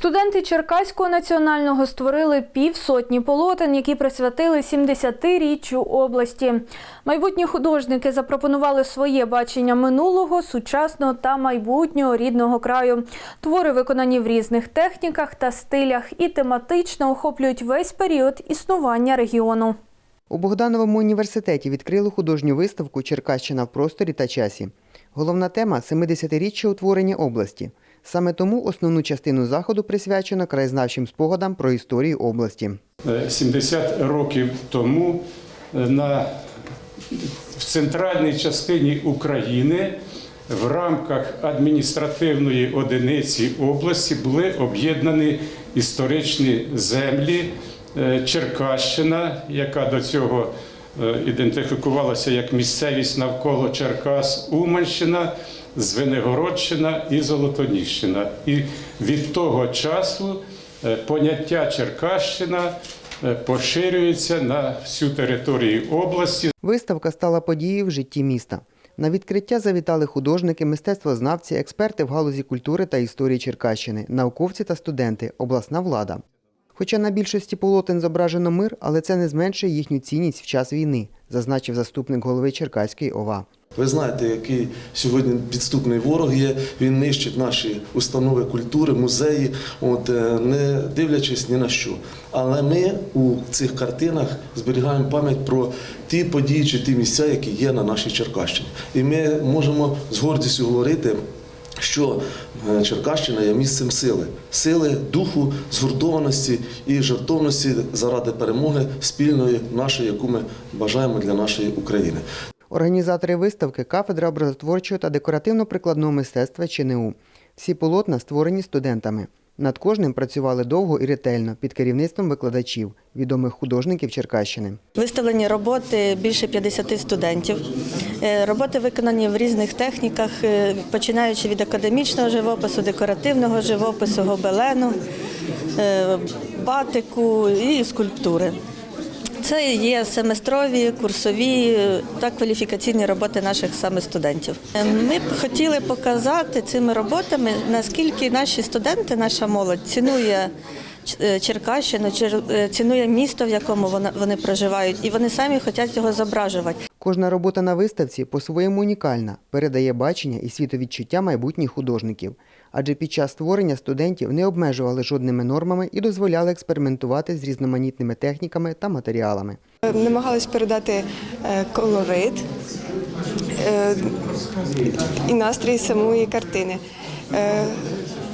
Студенти Черкаського національного створили півсотні полотен, які присвятили 70-річчю області. Майбутні художники запропонували своє бачення минулого, сучасного та майбутнього рідного краю. Твори виконані в різних техніках та стилях і тематично охоплюють весь період існування регіону. У Богдановому університеті відкрили художню виставку Черкащина в просторі та часі. Головна тема 70-річчя утворення області. Саме тому основну частину заходу присвячено краєзнавчим спогадам про історію області. Е, 70 років тому е, на, в центральній частині України в рамках адміністративної одиниці області були об'єднані історичні землі е, Черкащина, яка до цього е, ідентифікувалася як місцевість навколо Черкас, Уманщина, Звенигородщина і Золотоніщина. І від того часу е, поняття Черкащина е, поширюється на всю територію області. Виставка стала подією в житті міста. На відкриття завітали художники, мистецтвознавці, експерти в галузі культури та історії Черкащини, науковці та студенти, обласна влада. Хоча на більшості полотен зображено мир, але це не зменшує їхню цінність в час війни, зазначив заступник голови Черкаської ОВА. Ви знаєте, який сьогодні підступний ворог є. Він нищить наші установи культури, музеї, от е, не дивлячись ні на що. Але ми у цих картинах зберігаємо пам'ять про ті події чи ті місця, які є на нашій Черкащині. І ми можемо з гордістю говорити. Що е, Черкащина є місцем сили, сили, духу, згуртованості і жертовності заради перемоги спільної нашої, яку ми бажаємо для нашої України. Організатори виставки кафедра образотворчого та декоративно-прикладного мистецтва ЧНУ. Всі полотна створені студентами. Над кожним працювали довго і ретельно під керівництвом викладачів, відомих художників Черкащини. Виставлені роботи більше 50 студентів. Е, Роботи виконані в різних техніках, е, починаючи від академічного живопису, декоративного живопису, гобелену, е, батику і скульптури. Це є семестрові, курсові е, та кваліфікаційні роботи наших саме студентів. Е, Ми б хотіли показати цими роботами, наскільки наші студенти, наша молодь цінує е, Черкащину, чер- цінує місто, в якому вони проживають, і вони самі хочуть його зображувати. Кожна робота на виставці по-своєму унікальна, передає бачення і світовідчуття майбутніх художників. Адже під час створення студентів не обмежували жодними нормами і дозволяли експериментувати з різноманітними техніками та матеріалами. намагались передати е, колорит е, і настрій самої картини. Е,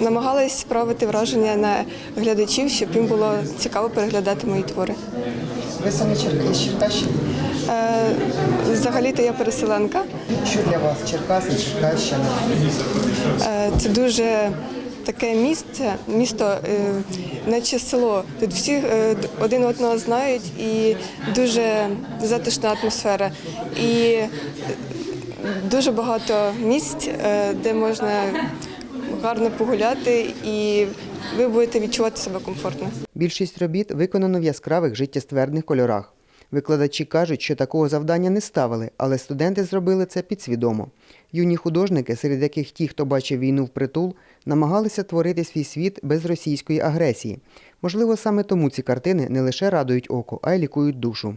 Намагались справити враження на глядачів, щоб їм було цікаво переглядати мої твори. Ви самі? Е, Взагалі-то я переселенка. Що для вас Черкаси, Черкащина? Е, Це дуже таке місце, місто, е, наче село. Тут всі е, один одного знають і дуже затишна атмосфера. І е, дуже багато місць, е, де можна гарно погуляти, і ви будете відчувати себе комфортно. Більшість робіт виконано в яскравих життєствердних кольорах. Викладачі кажуть, що такого завдання не ставили, але студенти зробили це підсвідомо. Юні художники, серед яких ті, хто бачив війну впритул, намагалися творити свій світ без російської агресії. Можливо, саме тому ці картини не лише радують око, а й лікують душу.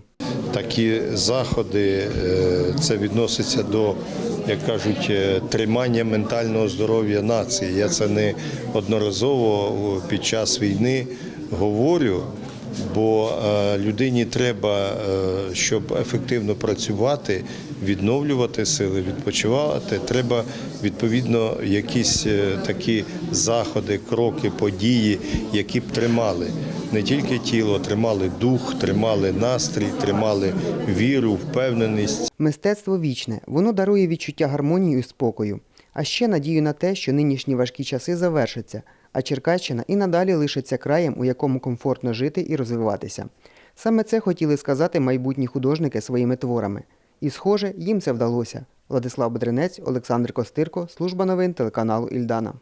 Такі заходи е, це відноситься до, як кажуть, е, тримання ментального здоров'я нації. Я це не одноразово під час війни говорю. Бо е, людині треба, е, щоб ефективно працювати, відновлювати сили, відпочивати. Треба відповідно якісь е, такі заходи, кроки, події, які б тримали не тільки тіло, тримали дух, тримали настрій, тримали віру, впевненість. Мистецтво вічне, воно дарує відчуття гармонії і спокою. А ще надію на те, що нинішні важкі часи завершаться, а Черкащина і надалі лишиться краєм, у якому комфортно жити і розвиватися. Саме це хотіли сказати майбутні художники своїми творами. І, схоже, їм це вдалося. Владислав Бедренець, Олександр Костирко, служба новин телеканалу Ільдана.